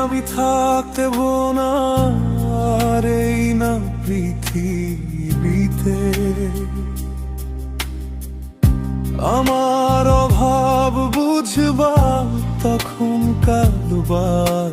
আমি থাকতে না এই না পৃথিবীতে। আমার অভাব বুঝবা তখন কালবার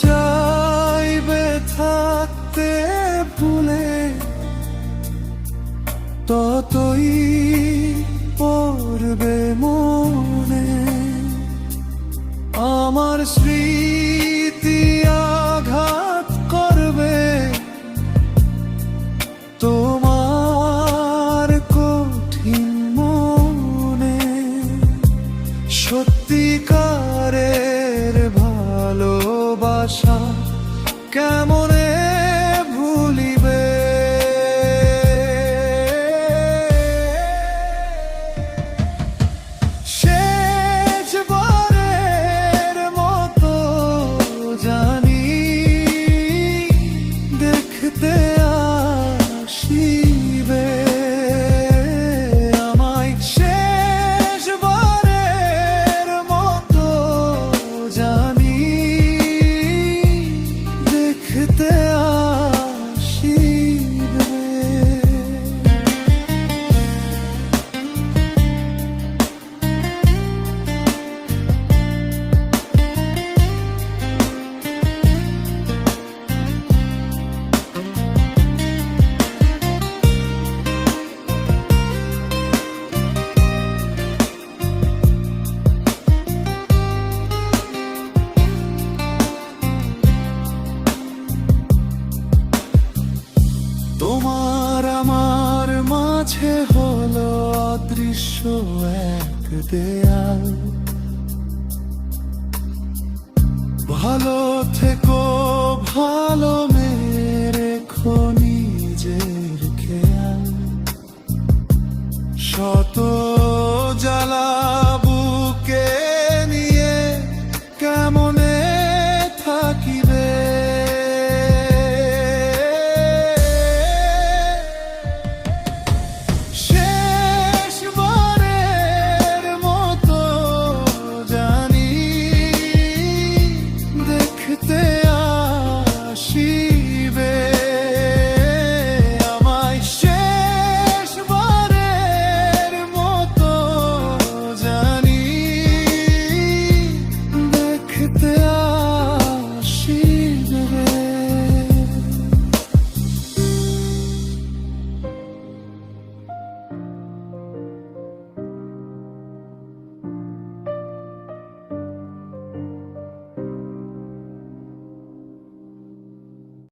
চাইবে থাকতে ভুলে ততই পড়বে মনে। কেমনে অদৃশ্য এক দেয়াল ভালো থেকো